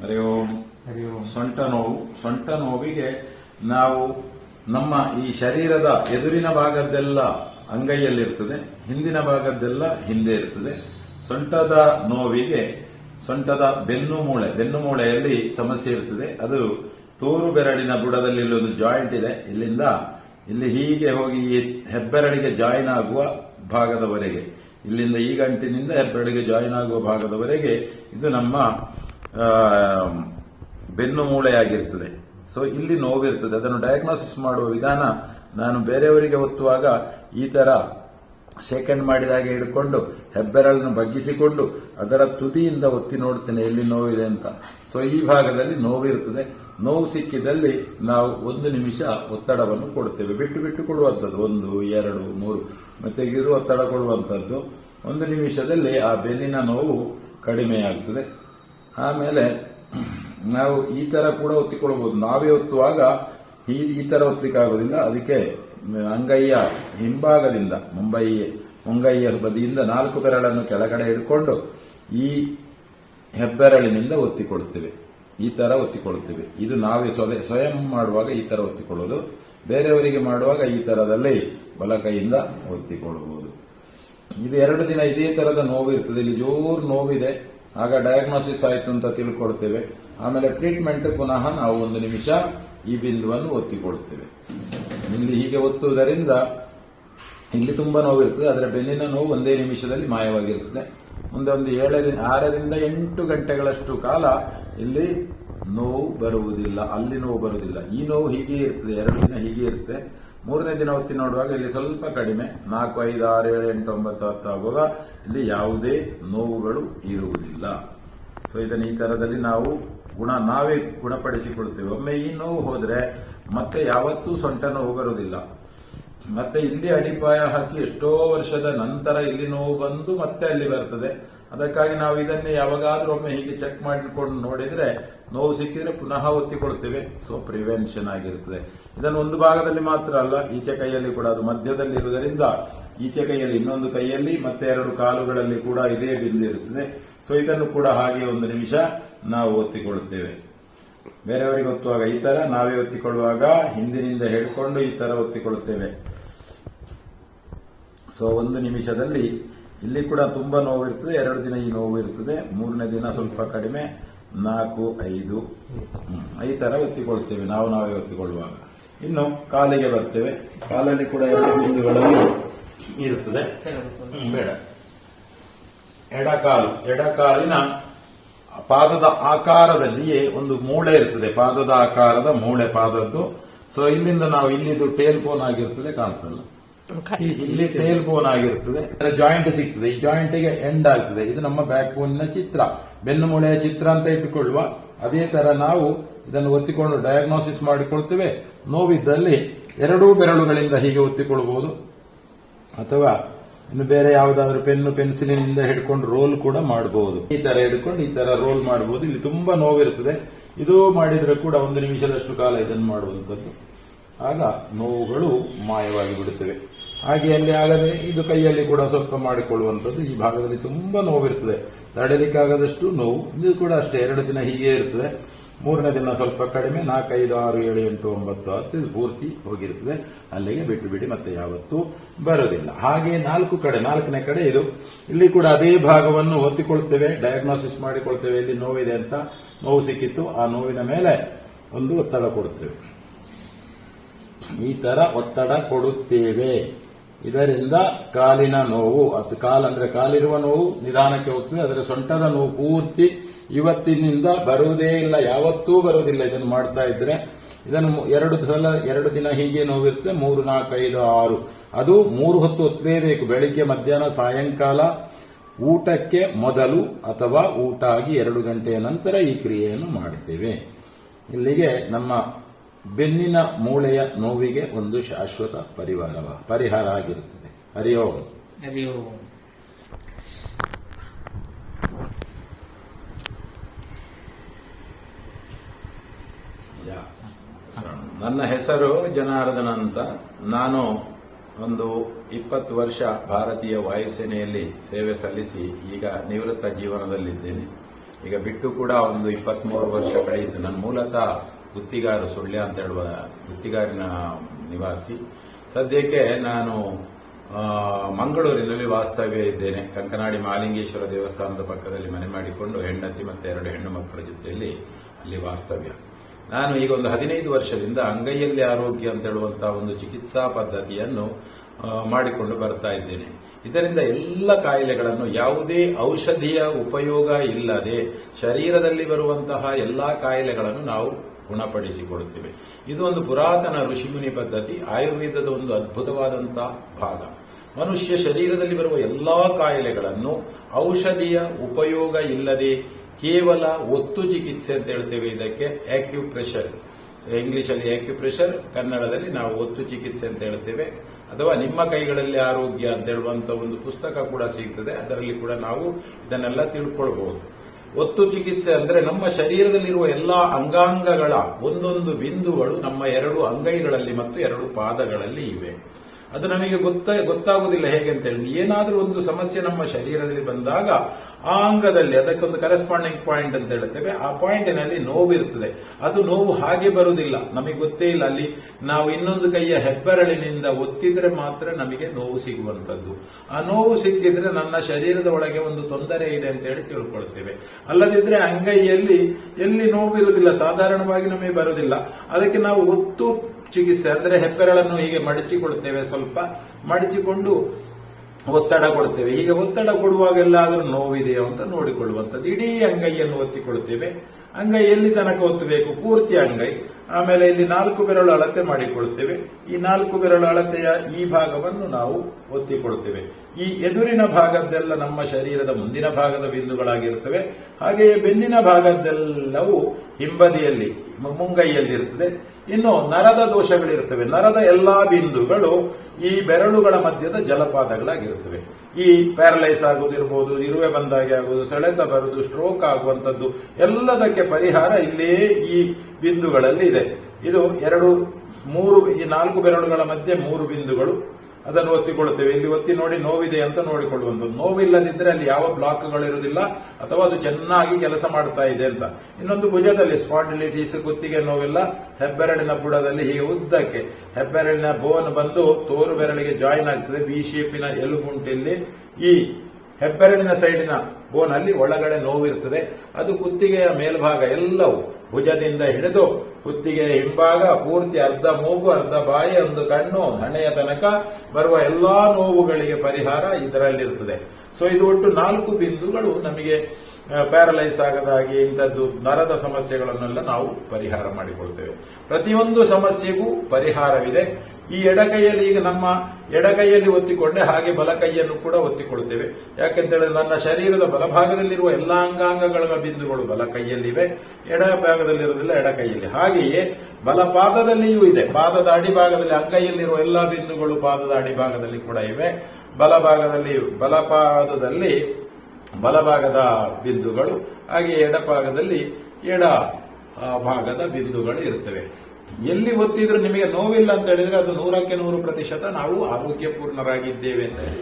ಹರಿ ಓಂ ಹರಿ ಓಂ ಸೊಂಟ ನೋವು. ಸೊಂಟ ನೋವಿಗೆ ನಾವು ನಮ್ಮ ಈ ಶರೀರದ ಎದುರಿನ ಭಾಗದ್ದೆಲ್ಲ ಅಂಗೈಯಲ್ಲಿರ್ತದೆ. ಹಿಂದಿನ ಭಾಗದ್ದೆಲ್ಲ ಹಿಂದೆ ಇರ್ತದೆ. ಸೊಂಟದ ನೋವಿಗೆ ಸೊಂಟದ ಬೆನ್ನು ಮೂಳೆ ಬೆನ್ನು ಮೂಳೆಯಲ್ಲಿ ಸಮಸ್ಯೆ ಇರ್ತದೆ. ಅದು ತೋರು ಬೆರಳಿನ ಬುಡದಲ್ಲಿ ಇಲ್ಲೊಂದು ಜಾಯಿಂಟ್ ಇದೆ. ಇಲ್ಲಿಂದ ಇಲ್ಲಿ ಹೀಗೆ ಹೋಗಿ ಈ ಹೆಬ್ಬೆರಳಿಗೆ ಜಾಯಿನ್ ಆಗುವ ಭಾಗದವರೆಗೆ ಇಲ್ಲಿಂದ ಈ ಗಂಟಿನಿಂದ ಹೆಬ್ಬೆರಳಿಗೆ ಜಾಯಿನ್ ಆಗುವ ಭಾಗದವರೆಗೆ ಇದು ನಮ್ಮ ಬೆನ್ನು ಮೂಳೆಯಾಗಿರ್ತದೆ. ಸೊ ಇಲ್ಲಿ ನೋವಿರ್ತದೆ. ಅದನ್ನು ಡಯಾಗ್ನೋಸಿಸ್ ಮಾಡುವ ವಿಧಾನ ನಾನು ಬೇರೆಯವರಿಗೆ ಒತ್ತುವಾಗ ಈ ತರ ಸೆಕೆಂಡ್ ಮಾಡಿದಾಗೆ ಹಿಡ್ಕೊಂಡು, ಹೆಬ್ಬೆರಳನ್ನು ಬಗ್ಗಿಸಿಕೊಂಡು, ಅದರ ತುದಿಯಿಂದ ಒತ್ತಿ ನೋಡ್ತೇನೆ ಎಲ್ಲಿ ನೋವಿದೆ ಅಂತ. ಸೊ ಈ ಭಾಗದಲ್ಲಿ ನೋವಿರ್ತದೆ. ನೋವು ಸಿಕ್ಕಿದಲ್ಲಿ ನಾವು ಒಂದು ನಿಮಿಷ ಒತ್ತಡವನ್ನು ಕೊಡ್ತೇವೆ ಬಿಟ್ಟು ಬಿಟ್ಟು ಕೊಡುವಂಥದ್ದು. ಒಂದು, ಎರಡು, ಮೂರು. ಮತ್ತೆ ಒತ್ತಡ ಕೊಡುವಂಥದ್ದು. ಒಂದು ನಿಮಿಷದಲ್ಲಿ ಆ ಬೆನ್ನಿನ ನೋವು ಕಡಿಮೆಯಾಗ್ತದೆ. ಆಮೇಲೆ ನಾವು ಈ ತರ ಕೂಡ ಒತ್ತಿಕೊಳ್ಬಹುದು ನಾವೇ ಒತ್ತುವಾಗ ಈ ಈ ತರ ಒತ್ತಲಿಕ್ಕಾಗೋದಿಲ್ಲ. ಅದಕ್ಕೆ ಅಂಗಯ್ಯ ಹಿಂಭಾಗದಿಂದ ಮುಂಬೈ ಮುಂಗೈಯ ಬದಿಯಿಂದ ನಾಲ್ಕು ಬೆರಳನ್ನು ಕೆಳಗಡೆ ಹಿಡ್ಕೊಂಡು ಈ ಹೆಬ್ಬೆರಳಿನಿಂದ ಒತ್ತಿಕೊಳ್ಳುತ್ತೇವೆ. ಈ ತರ ಒತ್ತಿಕೊಳ್ಳುತ್ತೇವೆ. ಇದು ನಾವೇ ಸ್ವಯ ಮಾಡುವಾಗ ಈ ತರ ಒತ್ತಿಕೊಳ್ಳೋದು. ಬೇರೆಯವರಿಗೆ ಮಾಡುವಾಗ ಈ ತರದಲ್ಲಿ ಬಲಕೈಯಿಂದ ಒತ್ತಿಕೊಳ್ಳಬಹುದು ಇದು ಎರಡು ದಿನ ಇದೇ ತರದ ನೋವು ಇರ್ತದೆ. ಇಲ್ಲಿ ಜೋರು ನೋವಿದೆ. ಆಗ ಡಯಾಗ್ನೋಸಿಸ್ ಆಯಿತು ಅಂತ ತಿಳ್ಕೊಡ್ತೇವೆ. ಆಮೇಲೆ ಟ್ರೀಟ್ಮೆಂಟ್ ಪುನಃ ನಾವು ಒಂದು ನಿಮಿಷ ಈ ಬಿಂದುವನ್ನು ಒತ್ತಿಕೊಳ್ತೇವೆ ಇಲ್ಲಿ ಹೀಗೆ ಒತ್ತುವುದರಿಂದ ಇಲ್ಲಿ ತುಂಬಾ ನೋವಿರ್ತದೆ ಅದರ ಬೆನ್ನಿನ ನೋವು ಒಂದೇ ನಿಮಿಷದಲ್ಲಿ ಮಾಯವಾಗಿರ್ತದೆ. ಮುಂದೆ ಒಂದು ಏಳರಿಂದ, ಆರರಿಂದ ಎಂಟು ಗಂಟೆಗಳಷ್ಟು ಕಾಲ ಇಲ್ಲಿ ನೋವು ಬರುವುದಿಲ್ಲ, ಅಲ್ಲಿ ನೋವು ಬರುವುದಿಲ್ಲ. ಈ ನೋವು ಹೀಗೆ ಇರ್ತದೆ, ಎರಡು ದಿನ ಹೀಗೆ ಇರುತ್ತೆ ಮೂರನೇ ದಿನ ಹೊತ್ತಿ ನೋಡುವಾಗ ಇಲ್ಲಿ ಸ್ವಲ್ಪ ಕಡಿಮೆ. ನಾಲ್ಕು, ಐದು, ಆರು, ಏಳು, ಎಂಟು, ಒಂಬತ್ತು, ಹತ್ತು ಆಗುವಾಗ ಇಲ್ಲಿ ಯಾವುದೇ ನೋವುಗಳು ಇರುವುದಿಲ್ಲ. ಸೊ ಇದನ್ನು ಈ ತರದಲ್ಲಿ ನಾವು ಗುಣ, ನಾವೇ ಗುಣಪಡಿಸಿಕೊಳ್ತೇವೆ. ಒಮ್ಮೆ ಈ ನೋವು ಹೋದ್ರೆ ಮತ್ತೆ ಯಾವತ್ತೂ ಸೊಂಟ ನೋವು ಬರುವುದಿಲ್ಲ. ಮತ್ತೆ ಇಲ್ಲಿ ಅಡಿಪಾಯ ಹಾಕಿ ಎಷ್ಟೋ ವರ್ಷದ ನಂತರ ಇಲ್ಲಿ ನೋವು ಬಂದು ಮತ್ತೆ ಅಲ್ಲಿ ಬರ್ತದೆ. ಅದಕ್ಕಾಗಿ ನಾವು ಇದನ್ನೇ ಯಾವಾಗಾದ್ರೂ ಒಮ್ಮೆ ಹೀಗೆ ಚೆಕ್ ಮಾಡಿಕೊಂಡು ನೋಡಿದ್ರೆ ನೋವು ಸಿಕ್ಕಿದ್ರೆ ಪುನಃ ಒತ್ತಿಕೊಳ್ತೇವೆ. ಸೊ ಪ್ರಿವೆನ್ಷನ್ ಆಗಿರುತ್ತದೆ. ಇದನ್ನು ಒಂದು ಭಾಗದಲ್ಲಿ ಮಾತ್ರ ಅಲ್ಲ, ಈಚೆ ಕೈಯಲ್ಲಿ ಕೂಡ ಅದು ಮಧ್ಯದಲ್ಲಿ ಇರುವುದರಿಂದ ಈಚೆ ಕೈಯಲ್ಲಿ ಇನ್ನೊಂದು ಕೈಯಲ್ಲಿ ಮತ್ತೆ ಎರಡು ಕಾಲುಗಳಲ್ಲಿ ಕೂಡ ಇದೇ ಬಿಂದು ಇರುತ್ತದೆ. ಸೊ ಇದನ್ನು ಕೂಡ ಹಾಗೆ ಒಂದು ನಿಮಿಷ ನಾವು ಒತ್ತಿಕೊಳ್ಳುತ್ತೇವೆ. ಬೇರೆಯವರಿಗೆ ಒತ್ತುವಾಗ ಈ ತರ, ನಾವೇ ಒತ್ತಿಕೊಳ್ಳುವಾಗ ಹಿಂದಿನಿಂದ ಹೇಳಿಕೊಂಡು ಈ ತರ ಒತ್ತಿಕೊಳ್ಳುತ್ತೇವೆ. ಸೊ ಒಂದು ನಿಮಿಷದಲ್ಲಿ ಇಲ್ಲಿ ಕೂಡ ತುಂಬಾ ನೋವು ಇರ್ತದೆ ಎರಡು ದಿನ ಈ ನೋವು ಇರ್ತದೆ ಮೂರನೇ ದಿನ ಸ್ವಲ್ಪ ಕಡಿಮೆ, ನಾಲ್ಕು, ಐದು. ಈ ತರ ಎತ್ತಿಕೊಳ್ತೇವೆ, ನಾವು ನಾವೇ ಒತ್ತಿಕೊಳ್ಳುವಾಗ ಇನ್ನು ಕಾಲಿಗೆ ಬರ್ತೇವೆ, ಕಾಲಲ್ಲಿ ಕೂಡ ಎರಡು ಬಿಂದುಗಳಲ್ಲಿ ಇರುತ್ತದೆ. ಬೇಡ. ಎಡಕಾಲು, ಎಡಕಾಲಿನ ಪಾದದ ಆಕಾರದಲ್ಲಿಯೇ ಒಂದು ಮೂಳೆ ಇರ್ತದೆ, ಪಾದದ ಆಕಾರದ ಮೂಳೆ ಪಾದದ್ದು. ಸೊ ಇಲ್ಲಿಂದ ನಾವು ಇಲ್ಲಿದು ಟೇಲ್ ಫೋನ್ ಆಗಿರ್ತದೆ ಕಾಣ್ತಲ್ಲ ಇಲ್ಲಿ ಟೇಲ್ ಬೋನ್ ಆಗಿರ್ತದೆ ಜಾಯಿಂಟ್ ಸಿಗ್ತದೆ. ಈ ಜಾಯಿಂಟ್ಗೆ ಎಂಡ್ ಆಗ್ತದೆ. ಇದು ನಮ್ಮ ಬ್ಯಾಕ್ನ ಚಿತ್ರ. ಬೆನ್ನು ಮೂಳೆಯ ಚಿತ್ರ ಅಂತ ಇಟ್ಟುಕೊಳ್ಳುವ ಅದೇ ತರ ನಾವು ಇದನ್ನು ಒತ್ತಿಕೊಂಡು ಡಯಾಗ್ನೋಸಿಸ್ ಮಾಡಿಕೊಳ್ತೇವೆ. ನೋವಿದ್ದಲ್ಲಿ ಎರಡೂ ಬೆರಳುಗಳಿಂದ ಹೀಗೆ ಒತ್ತಿಕೊಳ್ಳಬಹುದು. ಅಥವಾ ಇನ್ನು ಬೇರೆ ಯಾವುದಾದ್ರೂ ಪೆನ್ನು ಪೆನ್ಸಿಲಿನಿಂದ ಹಿಡ್ಕೊಂಡು ರೋಲ್ ಕೂಡ ಮಾಡಬಹುದು ಈ ತರ ಹಿಡ್ಕೊಂಡು ಈ ತರ ರೋಲ್ ಮಾಡಬಹುದು ಇಲ್ಲಿ ತುಂಬಾ ನೋವಿರುತ್ತದೆ. ಇದು ಮಾಡಿದ್ರೆ ಕೂಡ ಒಂದು ನಿಮಿಷದಷ್ಟು ಕಾಲ ಇದನ್ನು ಮಾಡುವಂತದ್ದು ಆಗ ನೋವುಗಳು ಮಾಯವಾಗಿ ಬಿಡುತ್ತವೆ. ಹಾಗೆ ಅಲ್ಲಿ ಆಗದೆ ಇದು ಕೈಯಲ್ಲಿ ಕೂಡ ಸ್ವಲ್ಪ ಮಾಡಿಕೊಳ್ಳುವಂಥದ್ದು ಈ ಭಾಗದಲ್ಲಿ ತುಂಬಾ ನೋವಿರ್ತದೆ ತಡೆಯಲಿಕ್ಕಾಗದಷ್ಟು ನೋವು. ಇದು ಕೂಡ ಅಷ್ಟೇ, ಎರಡು ದಿನ ಹೀಗೆ ಇರ್ತದೆ ಮೂರನೇ ದಿನ ಸ್ವಲ್ಪ ಕಡಿಮೆ, ನಾಲ್ಕೈದು, ಆರು, ಏಳು, ಎಂಟು, ಒಂಬತ್ತು, ಹತ್ತು, ಇದು ಪೂರ್ತಿ ಹೋಗಿರ್ತದೆ ಅಲ್ಲಿಗೆ ಬಿಟ್ಟು ಬಿಡಿ, ಮತ್ತೆ ಯಾವತ್ತೂ ಬರೋದಿಲ್ಲ ಹಾಗೆ ನಾಲ್ಕು ಕಡೆ, ನಾಲ್ಕನೇ ಕಡೆ ಇದು. ಇಲ್ಲಿ ಕೂಡ ಅದೇ ಭಾಗವನ್ನು ಒತ್ತಿಕೊಳ್ತೇವೆ ಡಯಾಗ್ನೋಸಿಸ್ ಮಾಡಿಕೊಳ್ತೇವೆ ಇಲ್ಲಿ ನೋವಿದೆ ಅಂತ, ನೋವು ಸಿಕ್ಕಿತ್ತು. ಆ ನೋವಿನ ಮೇಲೆ ಒಂದು ಒತ್ತಡ ಕೊಡುತ್ತೇವೆ. ಈ ತರ ಒತ್ತಡ ಕೊಡುತ್ತೇವೆ. ಇದರಿಂದ ಕಾಲಿನ ನೋವು, ಅದು ಕಾಲಂದ್ರೆ ಕಾಲಿರುವ ನೋವು ನಿಧಾನಕ್ಕೆ ಹೋಗ್ತದೆ ಅದರ ಸೊಂಟದ ನೋವು ಪೂರ್ತಿ ಇವತ್ತಿನಿಂದ ಬರುವುದೇ ಇಲ್ಲ, ಯಾವತ್ತೂ ಬರುವುದಿಲ್ಲ ಇದನ್ನು ಮಾಡ್ತಾ ಇದ್ರೆ. ಇದನ್ನು ಎರಡು ಸಲ, ಎರಡು ದಿನ ಹೀಗೆ ನೋವಿರುತ್ತೆ, ಮೂರು, ನಾಲ್ಕು, ಐದು, ಆರು. ಅದು ಮೂರು ಹೊತ್ತು ಒತ್ತಲೇಬೇಕು ಬೆಳಿಗ್ಗೆ, ಮಧ್ಯಾಹ್ನ, ಸಾಯಂಕಾಲ. ಊಟಕ್ಕೆ ಮೊದಲು ಅಥವಾ ಊಟ ಆಗಿ ಎರಡು ಗಂಟೆಯ ನಂತರ ಈ ಕ್ರಿಯೆಯನ್ನು ಮಾಡುತ್ತೇವೆ. ಇಲ್ಲಿಗೆ ನಮ್ಮ ಬೆನ್ನಿನ ಮೂಳೆಯ ನೋವಿಗೆ ಒಂದು ಶಾಶ್ವತ ಪರಿಹಾರವ ಪರಿಹಾರ ಆಗಿರುತ್ತದೆ. ಹರಿಯೋ. ಹರಿಯೋ. ನನ್ನ ಹೆಸರು ಜನಾರ್ದನ ಅಂತ. ನಾನು ಒಂದು ಇಪ್ಪತ್ತು ವರ್ಷ ಭಾರತೀಯ ವಾಯುಸೇನೆಯಲ್ಲಿ ಸೇವೆ ಸಲ್ಲಿಸಿ ಈಗ ನಿವೃತ್ತ ಜೀವನದಲ್ಲಿದ್ದೇನೆ. ಈಗ ಬಿಟ್ಟು ಕೂಡ ಒಂದು ಇಪ್ಪತ್ಮೂರು ವರ್ಷ ಕಳೆಯಿತು. ನನ್ನ ಮೂಲತಃ ಗುತ್ತಿಗಾರ ಸುಳ್ಯ ಅಂತ ಹೇಳುವ ಗುತ್ತಿಗಾರಿನ ನಿವಾಸಿ. ಸದ್ಯಕ್ಕೆ ನಾನು ಮಂಗಳೂರಿನಲ್ಲಿ ವಾಸ್ತವ್ಯ ಇದ್ದೇನೆ. ಕಂಕನಾಡಿ ಮಾಲಿಂಗೇಶ್ವರ ದೇವಸ್ಥಾನದ ಪಕ್ಕದಲ್ಲಿ ಮನೆ ಮಾಡಿಕೊಂಡು ಹೆಂಡತಿ ಮತ್ತು ಎರಡು ಹೆಣ್ಣು ಮಕ್ಕಳ ಜೊತೆಯಲ್ಲಿ ಅಲ್ಲಿ ವಾಸ್ತವ್ಯ. ನಾನು ಈಗ ಒಂದು ಹದಿನೈದು ವರ್ಷದಿಂದ ಅಂಗೈಯಲ್ಲಿ ಆರೋಗ್ಯ ಅಂತ ಹೇಳುವಂತಹ ಒಂದು ಚಿಕಿತ್ಸಾ ಪದ್ಧತಿಯನ್ನು ಮಾಡಿಕೊಂಡು ಬರ್ತಾ ಇದ್ದೇನೆ. ಇದರಿಂದ ಎಲ್ಲ ಕಾಯಿಲೆಗಳನ್ನು ಯಾವುದೇ ಔಷಧಿಯ ಉಪಯೋಗ ಇಲ್ಲದೆ ಶರೀರದಲ್ಲಿ ಬರುವಂತಹ ಎಲ್ಲ ಕಾಯಿಲೆಗಳನ್ನು ನಾವು ಗುಣಪಡಿಸಿಕೊಡುತ್ತೇವೆ. ಇದು ಒಂದು ಪುರಾತನ ಋಷಿಮುನಿ ಪದ್ಧತಿ, ಆಯುರ್ವೇದದ ಒಂದು ಅದ್ಭುತವಾದಂತಹ ಭಾಗ. ಮನುಷ್ಯ ಶರೀರದಲ್ಲಿ ಬರುವ ಎಲ್ಲಾ ಕಾಯಿಲೆಗಳನ್ನು ಔಷಧಿಯ ಉಪಯೋಗ ಇಲ್ಲದೆ ಕೇವಲ ಒತ್ತು ಚಿಕಿತ್ಸೆ ಅಂತ ಹೇಳ್ತೇವೆ ಇದಕ್ಕೆ ಆಕ್ಯುಪ್ರೆಷರ್ ಇಂಗ್ಲಿಷಲ್ಲಿ ಆಕ್ಯುಪ್ರೆಷರ್ ಕನ್ನಡದಲ್ಲಿ ನಾವು ಒತ್ತು ಚಿಕಿತ್ಸೆ ಅಂತ ಹೇಳ್ತೇವೆ. ಅಥವಾ ನಿಮ್ಮ ಕೈಗಳಲ್ಲಿ ಆರೋಗ್ಯ ಅಂತ ಹೇಳುವಂತ ಒಂದು ಪುಸ್ತಕ ಕೂಡ ಸಿಗ್ತದೆ. ಅದರಲ್ಲಿ ಕೂಡ ನಾವು ಇದನ್ನೆಲ್ಲ ತಿಳ್ಕೊಳ್ಬಹುದು. ಒತ್ತು ಚಿಕಿತ್ಸೆ ಅಂದ್ರೆ ನಮ್ಮ ಶರೀರದಲ್ಲಿರುವ ಎಲ್ಲಾ ಅಂಗಾಂಗಗಳ ಒಂದೊಂದು ಬಿಂದುಗಳು ನಮ್ಮ ಎರಡು ಅಂಗೈಗಳಲ್ಲಿ ಮತ್ತು ಎರಡು ಪಾದಗಳಲ್ಲಿ ಇವೆ. ಅದು ನಮಗೆ ಗೊತ್ತ, ಗೊತ್ತಾಗುವುದಿಲ್ಲ ಹೇಗೆ ಅಂತ ಹೇಳಿ ಏನಾದರೂ ಒಂದು ಸಮಸ್ಯೆ ನಮ್ಮ ಶರೀರದಲ್ಲಿ ಬಂದಾಗ ಆ ಅಂಗದಲ್ಲಿ, ಅದಕ್ಕೊಂದು ಕರೆಸ್ಪಾಂಡಿಂಗ್ ಪಾಯಿಂಟ್ ಅಂತ ಹೇಳುತ್ತೇವೆ, ಆ ಪಾಯಿಂಟಿನಲ್ಲಿ ನೋವಿರುತ್ತದೆ ಅದು ನೋವು ಹಾಗೆ ಬರುವುದಿಲ್ಲ. ನಮಗೆ ಗೊತ್ತೇ ಇಲ್ಲ ಅಲ್ಲಿ. ನಾವು ಇನ್ನೊಂದು ಕೈಯ ಹೆಬ್ಬೆರಳಿನಿಂದ ಒತ್ತಿದ್ರೆ ಮಾತ್ರ ನಮಗೆ ನೋವು ಸಿಗುವಂತದ್ದು ಆ ನೋವು ಸಿಕ್ಕಿದ್ರೆ ನನ್ನ ಶರೀರದ ಒಳಗೆ ಒಂದು ತೊಂದರೆ ಇದೆ ಅಂತ ಹೇಳಿ ತಿಳ್ಕೊಳ್ತೇವೆ. ಅಲ್ಲದಿದ್ರೆ ಅಂಗೈಯಲ್ಲಿ ಎಲ್ಲಿ ನೋವು ಇರುವುದಿಲ್ಲ. ಸಾಧಾರಣವಾಗಿ ನಮಗೆ ಬರುವುದಿಲ್ಲ. ಅದಕ್ಕೆ ನಾವು ಒತ್ತು ಚಿಕಿತ್ಸೆ ಅಂದ್ರೆ ಹೆಬ್ಬೆರಳನ್ನು ಹೀಗೆ ಮಡಚಿಕೊಳ್ತೇವೆ ಸ್ವಲ್ಪ ಮಡಚಿಕೊಂಡು ಒತ್ತಡ ಕೊಡ್ತೇವೆ ಹೀಗೆ ಒತ್ತಡ ಕೊಡುವಾಗೆಲ್ಲಾದರೂ ನೋವಿದೆಯೋ ಅಂತ ನೋಡಿಕೊಳ್ಳುವಂಥದ್ದು. ಇಡೀ ಅಂಗೈಯನ್ನು ಒತ್ತಿಕೊಳ್ತೇವೆ ಅಂಗೈ ಎಲ್ಲಿ ತನಕ ಒತ್ತಬೇಕು? ಪೂರ್ತಿ ಅಂಗೈ. ಆಮೇಲೆ ಇಲ್ಲಿ ನಾಲ್ಕು ಬೆರಳು ಅಳತೆ ಮಾಡಿಕೊಳ್ತೇವೆ ಈ ನಾಲ್ಕು ಬೆರಳು ಅಳತೆಯ ಈ ಭಾಗವನ್ನು ನಾವು ಒತ್ತಿಕೊಳ್ತೇವೆ ಈ ಎದುರಿನ ಭಾಗದ್ದೆಲ್ಲ ನಮ್ಮ ಶರೀರದ ಮುಂದಿನ ಭಾಗದ ಬಿಂದುಗಳಾಗಿರುತ್ತವೆ. ಹಾಗೆಯೇ ಬೆನ್ನಿನ ಭಾಗದ್ದೆಲ್ಲವೂ ಹಿಂಬದಿಯಲ್ಲಿ, ಮುಂಗೈಯಲ್ಲಿರುತ್ತದೆ. ಇನ್ನು ನರದ ದೋಷಗಳಿರುತ್ತವೆ. ನರದ ಎಲ್ಲಾ ಬಿಂದುಗಳು ಈ ಬೆರಳುಗಳ ಮಧ್ಯದ ಜಲಪಾತಗಳಾಗಿರುತ್ತವೆ. ಈ ಪ್ಯಾರಲೈಸ್ ಆಗುವುದಿರ್ಬೋದು, ಇರುವೆ ಬಂದಾಗೆ ಆಗುವುದು, ಸೆಳೆತ ಬರುವುದು, ಸ್ಟ್ರೋಕ್ ಆಗುವಂಥದ್ದು, ಎಲ್ಲದಕ್ಕೆ ಪರಿಹಾರ ಇಲ್ಲೇ ಈ ಬಿಂದುಗಳಲ್ಲಿ ಇದೆ. ಇದು. ಎರಡು, ಮೂರು, ಈ ನಾಲ್ಕು ಬೆರಳುಗಳ ಮಧ್ಯೆ ಮೂರು ಬಿಂದುಗಳು. ಅದನ್ನು ಒತ್ತಿಕೊಳ್ಳುತ್ತೇವೆ. ಇಲ್ಲಿ ಒತ್ತಿ ನೋಡಿ ನೋವಿದೆ ಅಂತ ನೋಡಿಕೊಳ್ಳುವಂಥದ್ದು. ನೋವಿಲ್ಲದಿದ್ದರೆ ಅಲ್ಲಿ ಯಾವ ಬ್ಲಾಕ್ಗಳು ಇರುವುದಿಲ್ಲ, ಅಥವಾ ಅದು ಚೆನ್ನಾಗಿ ಕೆಲಸ ಮಾಡ್ತಾ ಇದೆ ಅಂತ. ಇನ್ನೊಂದು ಭುಜದಲ್ಲಿ ಸ್ಪಾಂಡಿಲಿಟೀಸ್, ಕುತ್ತಿಗೆ ನೋವಿಲ್ಲ, ಹೆಬ್ಬೆರಳಿನ ಬುಡದಲ್ಲಿ ಹೀಗೆ ಉದ್ದಕ್ಕೆ. ಹೆಬ್ಬೆರಳಿನ ಬೋನ್ ಬಂದು ತೋರು ಬೆರಳಿಗೆ ಜಾಯಿನ್ ಆಗ್ತದೆ. ಬಿ ಶೇಪಿನ ಎಲುಗುಂಟಿಲ್ಲಿ ಈ ಹೆಬ್ಬೆರಳಿನ ಸೈಡಿನ ಬೋನ್ ಅಲ್ಲಿ ಒಳಗಡೆ ನೋವಿರ್ತದೆ ಅದು ಕುತ್ತಿಗೆಯ ಮೇಲ್ಭಾಗ ಎಲ್ಲವೂ ಭುಜದಿಂದ ಹಿಡಿದು ಕುತ್ತಿಗೆಯ ಹಿಂಭಾಗ ಪೂರ್ತಿ ಅರ್ಧ ಮೂಗು, ಅರ್ಧ ಬಾಯಿ, ಒಂದು ಕಣ್ಣು, ಹಣೆಯ ತನಕ ಬರುವ ಎಲ್ಲಾ ನೋವುಗಳಿಗೆ ಪರಿಹಾರ ಇದರಲ್ಲಿರುತ್ತದೆ. ಸೊ ಇದು ಒಟ್ಟು ನಾಲ್ಕು ಬಿಂದುಗಳು ನಮಗೆ ಪ್ಯಾರಲೈಸ್ ಆಗದ ಹಾಗೆ ಇಂಥದ್ದು ನರದ ಸಮಸ್ಯೆಗಳನ್ನೆಲ್ಲ ನಾವು ಪರಿಹಾರ ಮಾಡಿಕೊಳ್ತೇವೆ. ಪ್ರತಿಯೊಂದು ಸಮಸ್ಯೆಗೂ ಪರಿಹಾರವಿದೆ. ಈ ಎಡಗೈಯಲ್ಲಿ ಈಗ ನಮ್ಮ ಎಡಗೈಯಲ್ಲಿ ಒತ್ತಿಕೊಂಡೆ ಹಾಗೆ ಬಲಕೈಯನ್ನು ಕೂಡ ಒತ್ತಿಕೊಳ್ಳುತ್ತೇವೆ. ಯಾಕೆಂತೇಳಿದ್ರೆ ನನ್ನ ಶರೀರದ ಬಲಭಾಗದಲ್ಲಿರುವ ಎಲ್ಲಾ ಅಂಗಾಂಗಗಳ ಬಿಂದುಗಳು ಬಲಕೈಯಲ್ಲಿವೆ ಎಡ ಭಾಗದಲ್ಲಿರುವುದಿಲ್ಲ ಎಡಕೈಯಲ್ಲಿ ಹಾಗೆಯೇ ಬಲಪಾದದಲ್ಲಿಯೂ ಇದೆ. ಪಾದದ ಅಡಿಭಾಗದಲ್ಲಿ, ಅಂಗೈಯಲ್ಲಿರುವ ಎಲ್ಲಾ ಬಿಂದುಗಳು ಪಾದದ ಅಡಿಭಾಗದಲ್ಲಿ ಕೂಡ ಇವೆ. ಬಲಭಾಗದಲ್ಲಿ ಬಲಪಾದದಲ್ಲಿ ಬಲಭಾಗದ ಬಿಂದುಗಳು, ಹಾಗೆ ಎಡಭಾಗದಲ್ಲಿ ಎಡ ಭಾಗದ ಬಿಂದುಗಳು ಇರುತ್ತವೆ. ಎಲ್ಲಿ ಒತ್ತಿದ್ರೂ ನಿಮಗೆ ನೋವಿಲ್ಲ ಅಂತ ಹೇಳಿದ್ರೆ ಅದು ನೂರಕ್ಕೆ ನೂರು ಪ್ರತಿಶತ ನಾವು ಆರೋಗ್ಯಪೂರ್ಣರಾಗಿದ್ದೇವೆ ಅಂತ ಹೇಳಿ.